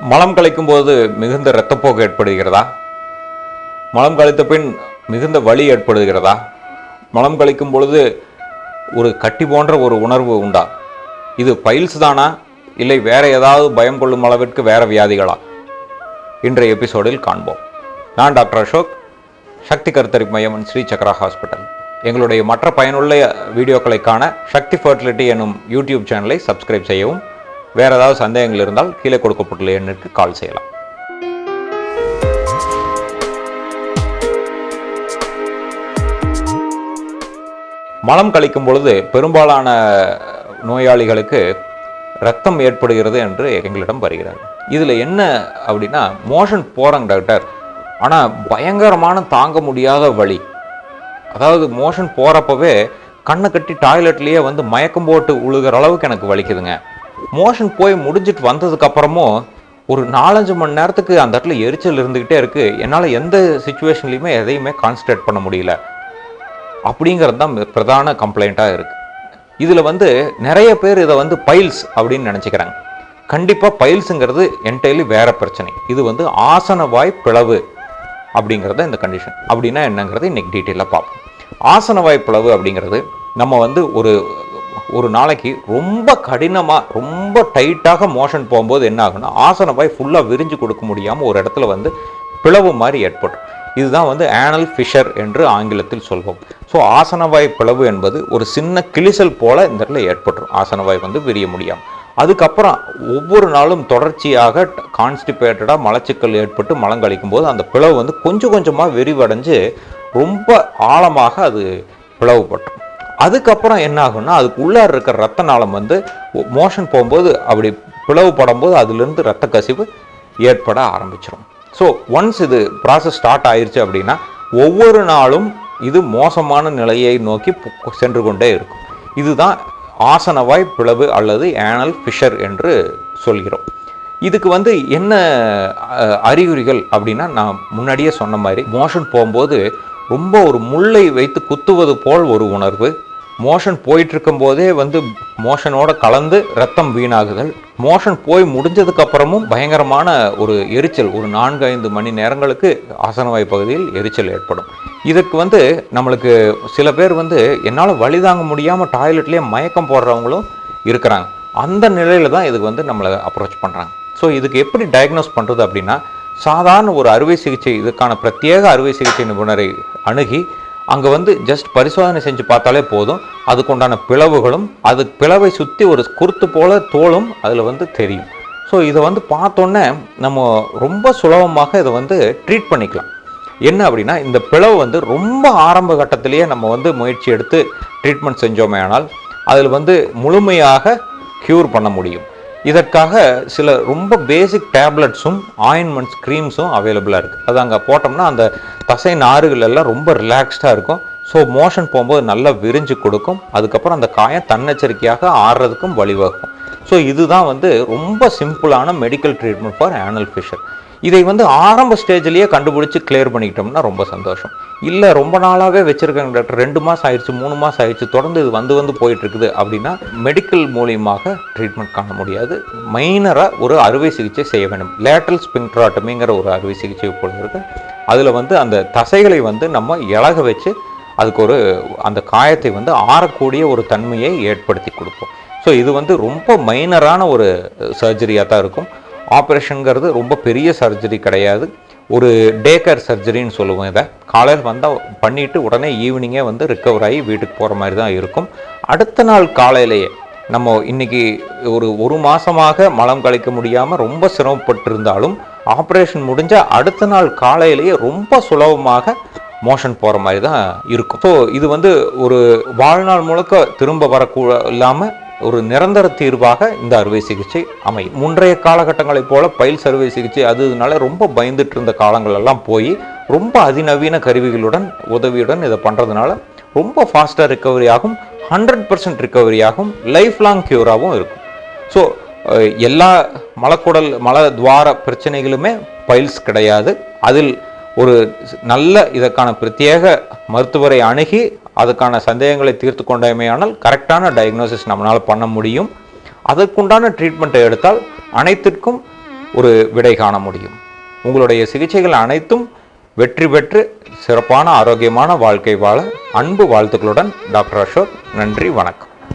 மலம் கழிக்கும் போது மிகுந்த இரத்தப்போக்கு ஏற்படுகிறதா? மலம் கழித்த பின் மிகுந்த வலி ஏற்படுகிறதா? மலம் கழிக்கும் பொழுது ஒரு கட்டி போன்ற ஒரு உணர்வு உண்டா? இது பைல்ஸ் தானா? இல்லை வேற ஏதாவது பயம் கொள்ளும் அளவிற்கு வேற வியாதிகளா? இன்றைய எபிசோடில் காண்போம். நான் டாக்டர் அசோக் சக்தி கருத்தரிப்பு மையம் ஸ்ரீ சக்ரா ஹாஸ்பிட்டல். எங்களுடைய மற்ற பயனுள்ள வீடியோக்களை காண சக்தி ஃபர்டிலிட்டி எனும் யூடியூப் சேனலை சப்ஸ்கிரைப் செய்யவும் வேறு ஏதாவது சந்தேகங்கள் இருந்தால் கீழே கொடுக்கப்பட்டுள்ள எண்ணிற்கு கால் செய்யலாம். மலம் கழிக்கும் பொழுது பெரும்பாலான நோயாளிகளுக்கு ரத்தம் ஏற்படுகிறது என்று எங்களிடம் வருகிறார் இதில் என்ன அப்படின்னா மோஷன் போகிறாங்க டாக்டர். ஆனால் பயங்கரமான தாங்க முடியாத வழி அதாவது மோஷன் போகிறப்பவே கண்ணை கட்டி டாய்லெட்லேயே வந்து மயக்கம் போட்டு உழுகிற அளவுக்கு எனக்கு வலிக்குதுங்க. மோஷன் போய் முடிஞ்சிட்டு வந்ததுக்கு அப்புறமும் ஒரு நாலஞ்சு மணி நேரத்துக்கு அந்த இடத்துல எரிச்சல் இருந்துக்கிட்டே இருக்குது என்னால் எந்த சுச்சுவேஷன்லையுமே எதையுமே கான்சன்ட்ரேட் பண்ண முடியல. அப்படிங்கிறது தான் பிரதான கம்ப்ளைண்ட்டாக இருக்குது இதில் வந்து நிறைய பேர் இதை வந்து பைல்ஸ் அப்படின்னு நினச்சிக்கிறாங்க. கண்டிப்பாக பைல்ஸுங்கிறது என்டையர்லி வேற பிரச்சனை. இது வந்து ஆசனவாய் பிளவு அப்படிங்கிறத இந்த கண்டிஷன் அப்படின்னா என்னங்கிறது இன்னைக்கு டீட்டெயிலாக பார்ப்போம். ஆசனவாய் பிளவு அப்படிங்கிறது நம்ம வந்து ஒரு ஒரு நாளைக்கு ரொம்ப கடினமாக ரொம்ப டைட்டாக மோஷன் போகும்போது என்ன ஆகும்னா ஆசனவாய் ஃபுல்லாக விரிஞ்சு கொடுக்க முடியாமல் ஒரு இடத்துல வந்து பிளவு மாதிரி ஏற்படும். இதுதான் வந்து ஆனல் ஃபிஷர் என்று ஆங்கிலத்தில் சொல்வோம். ஸோ ஆசனவாய் பிளவு என்பது ஒரு சின்ன கிளிசல் போல இந்த இடத்துல ஏற்பட்டுரும். ஆசனவாய் வந்து விரிய முடியாமல் அதுக்கப்புறம் ஒவ்வொரு நாளும் தொடர்ச்சியாக கான்ஸ்டிபேட்டடாக மலச்சிக்கல் ஏற்பட்டு மலங்கழிக்கும் போது அந்த பிளவு வந்து கொஞ்சம் கொஞ்சமாக விரிவடைஞ்சு ரொம்ப ஆழமாக அது பிளவுபட்டுரும் அதுக்கப்புறம் என்ன ஆகும்னா அதுக்கு உள்ளார இருக்கிற ரத்த நாளம் வந்து மோஷன் போகும்போது அப்படி பிளவுபடும் போது அதுலேருந்து ரத்த கசிவு ஏற்பட ஆரம்பிச்சிடும் ஸோ ஒன்ஸ் இது ப்ராசஸ் ஸ்டார்ட் ஆயிடுச்சு அப்படின்னா ஒவ்வொரு நாளும் இது மோசமான நிலையை நோக்கி சென்று கொண்டே இருக்கும். இதுதான் ஆசனவாய் பிளவு அல்லது ஆனல் ஃபிஷர் என்று சொல்கிறோம். இதுக்கு வந்து என்ன அறிகுறிகள் அப்படின்னா நான் முன்னாடியே சொன்ன மாதிரி மோஷன் போகும்போது ரொம்ப ஒரு முள்ளை வைத்து குத்துவது போல் ஒரு உணர்வு மோஷன் போயிட்டுருக்கும் போதே வந்து மோஷனோட கலந்து ரத்தம் வீணாகுதல். மோஷன் போய் முடிஞ்சதுக்கப்புறமும் பயங்கரமான ஒரு எரிச்சல் ஒரு நான்கு ஐந்து மணி நேரங்களுக்கு ஆசனவாய் பகுதியில் எரிச்சல் ஏற்படும். இதுக்கு வந்து நம்மளுக்கு சில பேர் வந்து என்னால் வழி தாங்க முடியாமல் டாய்லெட்லேயே மயக்கம் போடுறவங்களும் இருக்கிறாங்க. அந்த நிலையில் தான் இதுக்கு வந்து நம்மளை அப்ரோச் பண்ணுறாங்க ஸோ இதுக்கு எப்படி டயக்னோஸ் பண்ணுறது அப்படின்னா சாதாரண ஒரு அறுவை சிகிச்சை இதுக்கான பிரத்யேக அறுவை சிகிச்சை நிபுணரை அணுகி அங்கே வந்து ஜஸ்ட் பரிசோதனை செஞ்சு பார்த்தாலே போதும். அதுக்குண்டான பிளவுகளும் அது பிளவை சுற்றி ஒரு குருத்து போல தோலும் அதில் வந்து தெரியும். ஸோ இதை வந்து பார்த்தோன்னே நம்ம ரொம்ப சுலபமாக இதை வந்து ட்ரீட் பண்ணிக்கலாம். என்ன அப்படின்னா இந்த பிளவு வந்து ரொம்ப ஆரம்ப கட்டத்திலேயே நம்ம வந்து முயற்சி எடுத்து ட்ரீட்மெண்ட் செஞ்சோமே ஆனால் அதில் வந்து முழுமையாக க்யூர் பண்ண முடியும். இதற்காக சில ரொம்ப பேசிக் டேப்லெட்ஸும் ஆயின்மெண்ட்ஸ் க்ரீம்ஸும் அவைலபிளாக இருக்குது அது அங்கே போட்டோம்னா அந்த தசை நாறுகள் எல்லாம் ரொம்ப ரிலாக்ஸ்டாக இருக்கும். ஸோ மோஷன் போகும்போது நல்லா விரிஞ்சு கொடுக்கும். அதுக்கப்புறம் அந்த காயம் தன்னெச்சரிக்கையாக ஆடுறதுக்கும் வழிவகுக்கும். ஸோ இதுதான் வந்து ரொம்ப சிம்பிளான medical treatment for anal fissure இதை வந்து ஆரம்ப ஸ்டேஜ்லேயே கண்டுபிடிச்சு கிளியர் பண்ணிக்கிட்டோம்னா ரொம்ப சந்தோஷம். இல்லை ரொம்ப நாளாகவே வச்சுருக்காங்க டாக்டர் ரெண்டு மாதம் ஆயிடுச்சு மூணு மாதம் ஆயிடுச்சு தொடர்ந்து இது வந்து வந்து போயிட்டுருக்குது அப்படின்னா மெடிக்கல் மூலியமாக ட்ரீட்மெண்ட் காண முடியாது. மைனராக ஒரு அறுவை சிகிச்சை செய்ய வேண்டும். லேட்டல் ஸ்பிங்ட்ராட்டமிங்கிற ஒரு அறுவை சிகிச்சை இப்பொழுது இருக்கு. அதில் வந்து அந்த தசைகளை வந்து நம்ம இலக வச்சு அதுக்கு ஒரு அந்த காயத்தை வந்து ஆறக்கூடிய ஒரு தன்மையை ஏற்படுத்தி கொடுப்போம். ஸோ இது வந்து ரொம்ப மைனரான ஒரு uh, சர்ஜரியாக தான் இருக்கும். ஆப்ரேஷனுங்கிறது ரொம்ப பெரிய சர்ஜரி கிடையாது. ஒரு டே கேர் சர்ஜரின்னு சொல்லுவோம் இதை. காலையில் வந்தால் பண்ணிவிட்டு உடனே ஈவினிங்கே வந்து ரிக்கவர் ஆகி வீட்டுக்கு போகிற மாதிரி தான் இருக்கும். அடுத்த நாள் காலையிலேயே நம்ம இன்னைக்கு ஒரு ஒரு மாதமாக மலம் கழிக்க முடியாமல் ரொம்ப சிரமப்பட்டிருந்தாலும் ஆப்ரேஷன் முடிஞ்சால் அடுத்த நாள் காலையிலேயே ரொம்ப சுலபமாக மோஷன் போகிற மாதிரி தான் இருக்கும். ஸோ இது வந்து ஒரு வாழ்நாள் முழுக்க திரும்ப வரக்கூட இல்லாமல் ஒரு நிரந்தர தீர்வாக இந்த அறுவை சிகிச்சை அமையும். முன்றைய காலகட்டங்களைப் போல பைல்ஸ் அறுவை சிகிச்சை அது இதனால ரொம்ப பயந்துட்டு இருந்த காலங்கள் எல்லாம் போய் ரொம்ப அதிநவீன கருவிகளுடன் உதவியுடன் இதை பண்ணுறதுனால ரொம்ப ஃபாஸ்ட்டாக ரிக்கவரி ஆகும் ஹண்ட்ரட் பர்சன்ட் ரிக்கவரி ஆகும் லைஃப் லாங் க்யூராகவும் இருக்கும் ஸோ எல்லா மலக்குடல் மல துவார பிரச்சனைகளுமே பைல்ஸ் கிடையாது. அதில் ஒரு நல்ல இதற்கான பிரத்யேக மருத்துவரை அணுகி அதுக்கான சந்தேகங்களை தீர்த்து கொண்டமையானால் கரெக்டான டயக்னோசிஸ் நம்மளால் பண்ண முடியும். அதற்குண்டான ட்ரீட்மெண்ட்டை எடுத்தால் அனைத்திற்கும் ஒரு விடை காண முடியும். உங்களுடைய சிகிச்சைகள் அனைத்தும் வெற்றி பெற்று சிறப்பான ஆரோக்கியமான வாழ்க்கை வாழ அன்பு வாழ்த்துக்களுடன் டாக்டர் அசோக். நன்றி வணக்கம்.